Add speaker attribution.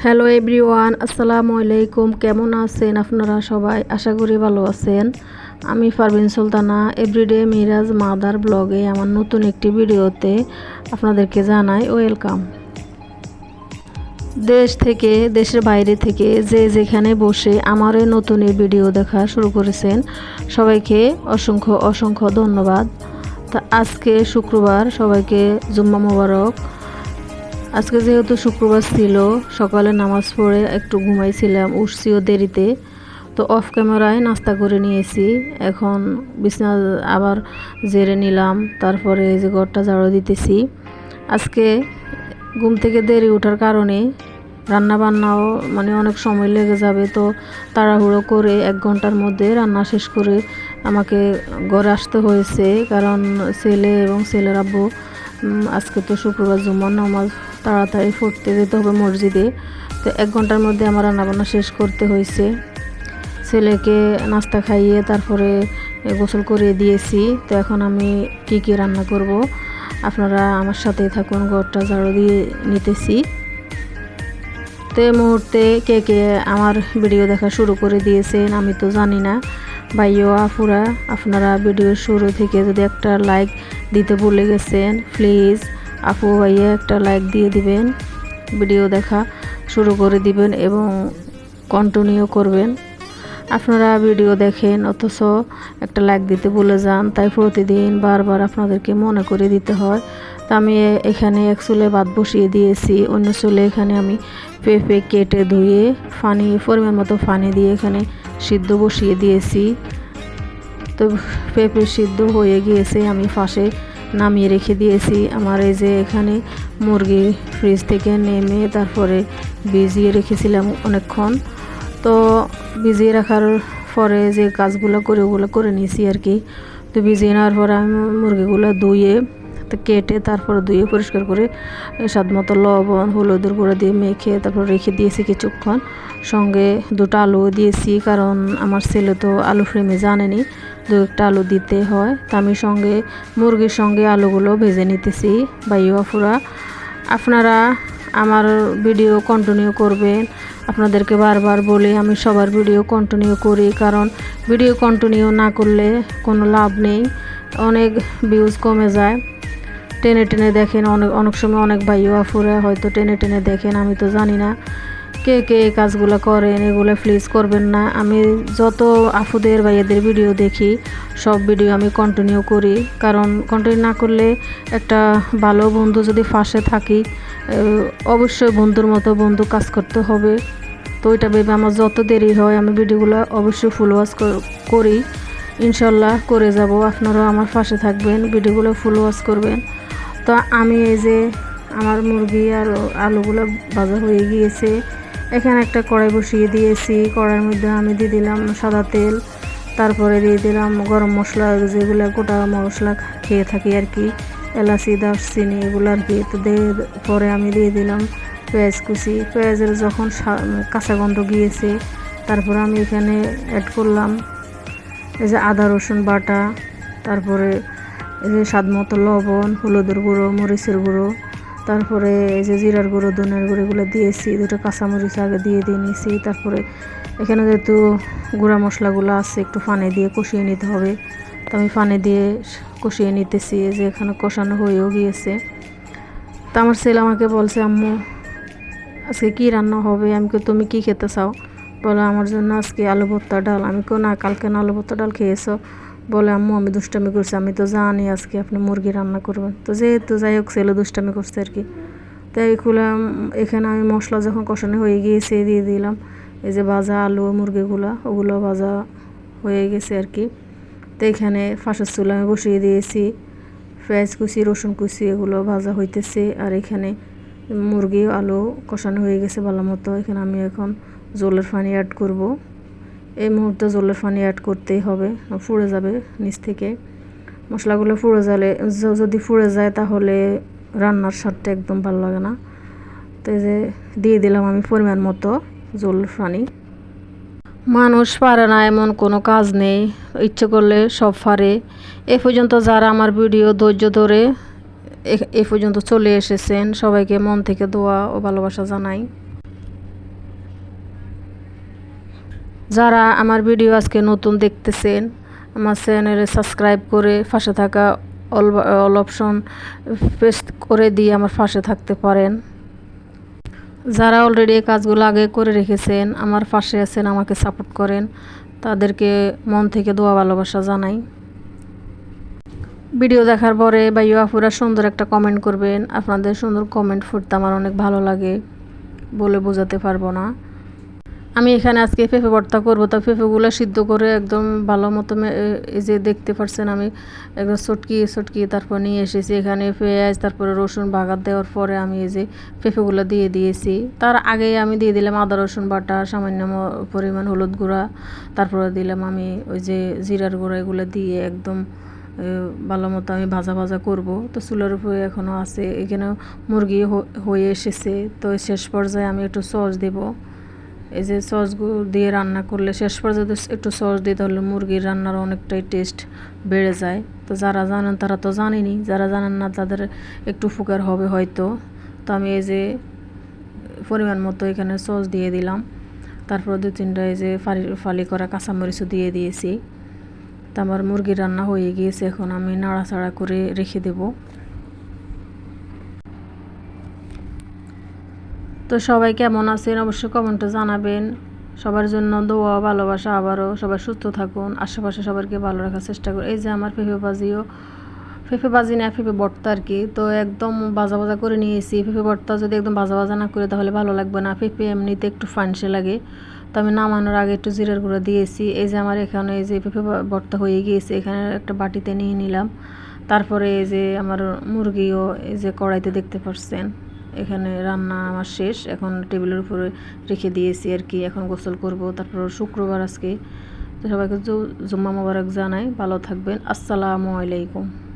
Speaker 1: Hello everyone আসসালামু আলাইকুম। কেমন আছেন আপনারা সবাই? আশা করি ভালো আছেন। আমি পারভিন সুলতানা এভরিডে মিরাজ মাদার ব্লগে আমার নতুন একটি ভিডিওতে আপনাদেরকে জানাই ওয়েলকাম দেশ থেকে, দেশের বাইরে থেকে যে যেখানে বসে আমার এই নতুন এই ভিডিও দেখা শুরু করেছেন, সবাইকে অসংখ্য অসংখ্য ধন্যবাদ। তা আজকে শুক্রবার, সবাইকে জুম্মা মোবারক। আজকে যেহেতু শুক্রবার ছিল, সকালে নামাজ পড়ে একটু ঘুমাইছিলাম, উঠছিও দেরিতে। তো অফ ক্যামেরায় নাস্তা করে নিয়েছি। এখন বিছনা আবার জেরে নিলাম, তারপরে এই যে ঘরটা ঝাড়ু দিতেছি। আজকে ঘুম থেকে দেরি ওঠার কারণে রান্না বান্নাও মানে অনেক সময় লেগে যাবে, তো তাড়াহুড়ো করে এক ঘণ্টার মধ্যে রান্না শেষ করে আমাকে ঘরে আসতে হয়েছে। কারণ ছেলে এবং ছেলের আব্বু আজকে তো শুক্রবার জুম্মার নামাজ তাড়াতাড়ি ফুটতে যেতে হবে মসজিদে। তো এক ঘণ্টার মধ্যে আমার রান্নাবান্না শেষ করতে হয়েছে। ছেলেকে নাস্তা খাইয়ে তারপরে গোসল করিয়ে দিয়েছি। তো এখন আমি কি কি রান্না করব, আপনারা আমার সাথেই থাকুন, ঘরটা ঝাড়ু দিয়ে নিতেছি। তো এই মুহূর্তে কে কে আমার ভিডিও দেখা শুরু করে দিয়েছেন আমি তো জানি না। ভাইও আফুরা আপনারা ভিডিওর শুরু থেকে যদি একটা লাইক দিতে ভুলে গেছেন প্লিজ আপু ভাইয়া একটা লাইক দিয়ে দিবেন ভিডিও দেখা শুরু করে দিবেন এবং কন্টিনিউ করবেন। আপনারা ভিডিও দেখেন, অথচ একটা লাইক দিতে ভুলে যান, তাই প্রতিদিন বারবার আপনাদেরকে মনে করে দিতে হয়। তা আমি এখানে এক চুলে ভাত বসিয়ে দিয়েছি, অন্য চুলে এখানে আমি পেঁপে কেটে ধুয়ে ফানি পরিমাণ মতো ফানি দিয়ে এখানে সিদ্ধ বসিয়ে দিয়েছি। তো পেঁপে সিদ্ধ হয়ে গিয়েছে, আমি ফাঁসে নামিয়ে রেখে দিয়েছি। আমার এই যে এখানে মুরগি ফ্রিজ থেকে নেমে তারপরে ভিজিয়ে রেখেছিলাম অনেকক্ষণ। তো ভিজিয়ে রাখার পরে যে কাজগুলো করে ওগুলো করে নিয়েছি আর কি। তো ভিজিয়ে নেওয়ার পরে আমি মুরগিগুলো ধুয়ে কেটে তারপর ধুয়ে পরিষ্কার করে স্বাদ মতো লবণ, হলুদের গুঁড়ো দিয়ে মেখে তারপর রেখে দিয়েছি কিছুক্ষণ। সঙ্গে দুটো আলু দিয়েছি, কারণ আমার ছেলে তো আলু ফ্রেমে জানেনি, দু একটা আলু দিতে হয়। তা আমি সঙ্গে, মুরগির সঙ্গে আলুগুলো ভেজে নিতেছি। বাইয়াফুরা আপনারা আমার ভিডিও কন্টিনিউ করবেন। আপনাদেরকে বারবার বলি, আমি সবার ভিডিও কন্টিনিউ করি, কারণ ভিডিও কন্টিনিউ না করলে কোনো লাভ নেই। অনেক ভিউজ কমে যায়। টেনে টেনে দেখেন, অনেক অনেক সময় অনেক ভাইও আফুরা হয়তো টেনে টেনে দেখেন, আমি তো জানি না। কে কে এই কাজগুলো করেন, এগুলো প্লিজ করবেন না। আমি যত আফুদের ভাইয়াদের ভিডিও দেখি, সব ভিডিও আমি কন্টিনিউ করি। কারণ কন্টিনিউ না করলে একটা ভালো বন্ধু যদি ফাঁসে থাকি অবশ্যই বন্ধুর মতো বন্ধু কাজ করতে হবে। তো ওইটা ভেবে আমার যত দেরি হয়, আমি ভিডিওগুলো অবশ্যই ফুল ওয়াচ করি ইনশাল্লাহ করে যাব, আপনারাও আমার পাশে থাকবেন ভিডিওগুলো ফুল ওয়াচ করবেন। তো আমি এই যে আমার মুরগি আর আলুগুলো ভাজা হয়ে গিয়েছে। এখানে একটা কড়াই বসিয়ে দিয়েছি। কড়াইয়ের মধ্যে আমি দিয়ে দিলাম সাদা তেল, তারপরে দিয়ে দিলাম গরম মশলা, যেগুলো গোটা মশলা খেয়ে থাকি আর কি, এলাচি, দারচিনি এগুলো আর কি। তো দিয়ে পরে আমি দিয়ে দিলাম পেঁয়াজ কুচি। পেঁয়াজের যখন কাঁচা গন্ধ গিয়েছে, তারপরে আমি এখানে অ্যাড করলাম এই যে আদা, রসুন বাটা, তারপরে এই যে স্বাদ মতো লবণ, হলুদের গুঁড়ো, মরিচের গুঁড়ো, তারপরে এই যে জিরার গুঁড়ো, ধনের গুঁড়ো এগুলো দিয়েছি, দুটো কাঁচামরিচ আগে দিয়ে দিয়ে নিয়েছি, তারপরে এখানে যেহেতু গুঁড়া মশলাগুলো আছে, একটু পানি দিয়ে কষিয়ে নিতে হবে। তো আমি পানি দিয়ে কষিয়ে নিতেছি যে এখানে কষানো হয়েও গিয়েছে। তা আমার ছেলে আমাকে বলছে, আম্মু, আজকে কি রান্না হবে? আমি কই, তুমি কি খেতে চাও? বলো, আমার জন্য আজকে আলু ভর্তা ডাল। আমি কো না, কালকে না, আলু ভর্তা ডাল খেয়েছো। বলে, আম্মু, আমি দুষ্টামি করছি, আমি তো জানি আজকে আপনি মুরগি রান্না করবেন। তো যেহেতু যাই হোক, ছেলে দুষ্টামি করছে আর কি। তাই খুলাম এখানে আমি মশলা যখন কষানো হয়ে গিয়েছে, দিয়ে দিলাম। এই যে ভাজা আলু, মুরগিগুলো, ওগুলো ভাজা হয়ে গেছে আর কি। তো এখানে ফাঁসের চুল আমি বসিয়ে দিয়েছি। পেঁয়াজ কুচি, রসুন কুচি, এগুলো ভাজা হইতেছে। আর এখানে মুরগি, আলু কষানো হয়ে গেছে ভালো মতো। এখানে আমি এখন জলের পানি অ্যাড করব। এই মুহূর্তে জলের পানি অ্যাড করতেই হবে ফুড়ে যাবে নিচ থেকে। মশলাগুলো ফুড়ে যালে যদি ফুড়ে যায় তাহলে রান্নার স্বাদটা একদম ভালো লাগে না। তো যে দিয়ে দিলাম আমি পরিমাণ মতো জল পানি। মানুষ পারে না এমন কোনো কাজ নেই, ইচ্ছে করলে সব পারে। এ পর্যন্ত যারা আমার ভিডিও ধৈর্য ধরে এ পর্যন্ত চলে এসেছেন, সবাইকে মন থেকে দোয়া ও ভালোবাসা জানাই। যারা আমার ভিডিও আজকে নতুন দেখতেছেন, আমার চ্যানেলে সাবস্ক্রাইব করে পাশে থাকা অল অল অপশন প্রেস করে দিয়ে আমার পাশে থাকতে পারেন। যারা অলরেডি এই কাজগুলো আগে করে রেখেছেন, আমার পাশে আছেন, আমাকে সাপোর্ট করেন, তাদেরকে মন থেকে দোয়া, ভালোবাসা জানাই। ভিডিও দেখার পরে বা ইউআফুরা সুন্দর একটা কমেন্ট করবেন। আপনাদের সুন্দর কমেন্ট ফুটতে আমার অনেক ভালো লাগে, বলে বোঝাতে পারব না। আমি এখানে আজকে পেঁপে ভর্তা করব। তা পেঁপেগুলো সিদ্ধ করে একদম ভালো মতো এই যে দেখতে পারছেন আমি, একদম চটকি চটকি তারপর নিয়ে এসেছি। এখানে পেঁয়াজ, তারপরে রসুন বাগার দেওয়ার পরে আমি এই যে পেঁপেগুলো দিয়ে দিয়েছি। তার আগে আমি দিয়ে দিলাম আদা, রসুন বাটা, সামান্য পরিমাণ হলুদ গুঁড়া। তারপরে দিলাম আমি ওই যে জিরার গুঁড়া, এগুলো দিয়ে একদম ভালো মতো আমি ভাজা ভাজা করব। তো চুলার উপরে এখনও আছে। এখানে মুরগি হয়ে এসেছে। তো শেষ পর্যায়ে আমি একটু সস দেবো। এই যে সসগুলো দিয়ে রান্না করলে শেষ পর্যন্ত একটু সস দিই তাহলে মুরগির রান্নার অনেকটাই টেস্ট বেড়ে যায়। তো যারা জানেন তারা তো জানেনি, যারা জানেন না তাদের একটু উপকার হবে হয়তো। তো আমি এই যে পরিমাণ মতো এখানে সস দিয়ে দিলাম। তারপর দু তিনটা এই যে ফালি ফালি করা কাঁচামরিচও দিয়ে দিয়েছি। তো আমার মুরগির রান্না হয়ে গিয়েছে, এখন আমি নাড়াচাড়া করে রেখে দেবো। তো সবাই কেমন আছেন? অবশ্যই কমেন্টে জানাবেন। সবার জন্য দোয়া, ভালোবাসা আবারও সবাই সুস্থ থাকুন। আশেপাশে সবাইকে ভালো রাখার চেষ্টা করুন এই যে আমার পেঁপে বাজিও পেঁপে বাজি না পেঁপে বর্তা আর কি। তো একদম বাজা বাজা করে নিয়েছি। পেঁপে বর্তা যদি একদম বাজা বাজা না করে তাহলে ভালো লাগবে না। পেঁপে এমনিতে একটু ফানসে লাগে। তো আমি নামানোর আগে একটু জিরার গুঁড়ো দিয়েছি। এই যে আমার এখানে এই যে পেঁপে ভর্তা হয়ে গিয়েছে, এখানে একটা বাটিতে নিয়ে নিলাম। তারপরে এই যে আমার মুরগিও এই যে কড়াইতে দেখতে পাচ্ছেন এখানে রান্না আমার শেষ। এখন টেবিলের উপরে রেখে দিয়েছি আর কি। এখন গোসল করব। তারপর শুক্রবার আজকে। তো সবাইকে জুম্মা মোবারক জানাই। ভালো থাকবেন। আসসালামু আলাইকুম।